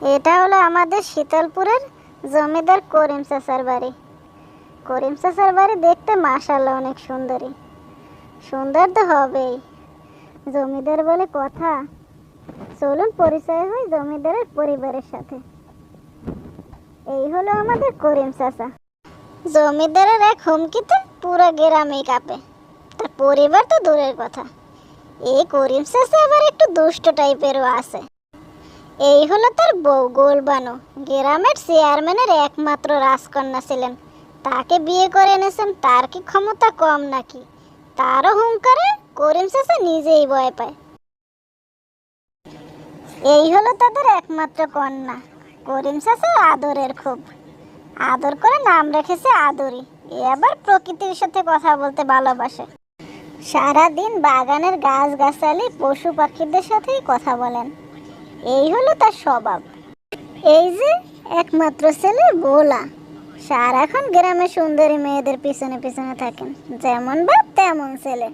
এটা হলো আমাদের শীতলপুরের জমিদার করিম চাচার বাড়ি। করিম চাচার বাড়ি দেখতে মাশাল্লাহ অনেক সুন্দরী। সুন্দর তো হবেই। জমিদার বলে কথা। চলুন পরিচয় হয় জমিদারের পরিবারের সাথে। এই হলো আমাদের করিম চাচা। জমিদারের এক হুমকিতে পুরো গ্রামে কাঁপে। তার পরিবার তো দূরের কথা। এই করিম চাচা আবার একটু দুষ্ট টাইপেরও আছে। এই হলো তার বউ গোলবানু। গ্রামের চেয়ারম্যানের একমাত্র রাজকন্যা ছিলেন। তাকে বিয়ে করে এনেছেন, তার কি ক্ষমতা কম নাকি? তারও হুঙ্কারে করিম চাচা নিজেই ভয় পায়। এই হলো তাদের একমাত্র কন্যা, করিম চাচা আদরের খুব। আদর করে নাম রেখেছে আদরি। এ আবার প্রকৃতির সাথে কথা বলতে ভালোবাসে। সারাদিন বাগানের গাছ গাছালি পশু পাখিদের সাথেই কথা বলেন। এই হলো তার স্বভাব। এই যে একমাত্র ছেলে বোলা সারাক্ষণ গ্রামে সুন্দরী মেয়েদের পিছনে পিছনে থাকেন। যেমন বাপ, তেমন ছেলে।